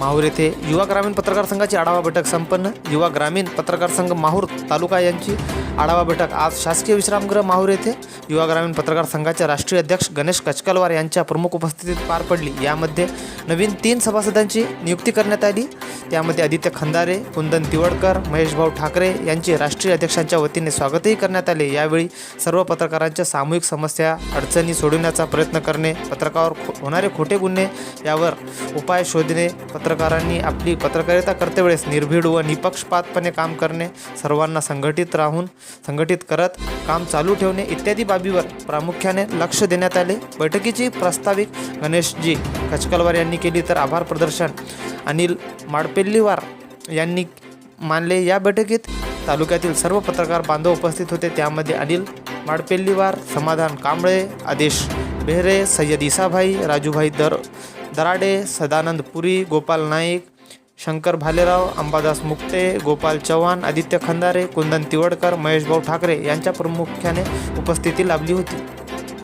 माहूर येथे युवा ग्रामीण पत्रकार संघाची आढावा बैठक संपन्न. युवा ग्रामीण पत्रकार संघ माहूर तालुका यांची आढावा बैठक. आज शासकीय विश्रामगृह माहूर येथे युवा ग्रामीण पत्रकार संघाचे राष्ट्रीय अध्यक्ष गणेश कचकलवार यांच्या प्रमुख उपस्थितीत पार पडली. यामध्ये नवीन तीन सभासदांची नियुक्ती करण्यात आली. त्यामध्ये आदित्य खंदारे कुंदन तिवडकर महेशभाऊ ठाकरे यांचे राष्ट्रीय अध्यक्षांच्या वतीने स्वागतही करण्यात आले. यावेळी सर्व पत्रकारांच्या सामूहिक समस्या अडचणी सोडवण्याचा प्रयत्न करणे पत्रकावर होणारे खोटे गुन्हे यावर उपाय शोधणे पत्र पत्रकारांनी आपली पत्रकारिता करतेवेळेस निर्भीड व निपक्षपातपणे काम करणे सर्वांना संघटित राहून संघटित करत काम चालू ठेवणे इत्यादी बाबीवर प्रामुख्याने लक्ष देण्यात आले. बैठकीची प्रास्ताविक गणेशजी कचकलवार यांनी केली तर आभार प्रदर्शन. अनिल माडपेल्लीवार यांनी मानले या बैठकीत तालुक्यातील सर्व पत्रकार बांधव उपस्थित होते. त्यामध्ये अनिल माडपेल्लीवार समाधान कांबळे आदेश बेहरे सय्यद इसाभाई राजूभाई दर दराडे सदानंद पुरी गोपाल नाईक शंकर भालेराव अंबादास मुक्ते गोपाल चव्हाण आदित्य खंदारे कुंदन तिवडकर महेशभाऊ ठाकरे यांच्या प्रामुख्याने उपस्थिती लाभली होती.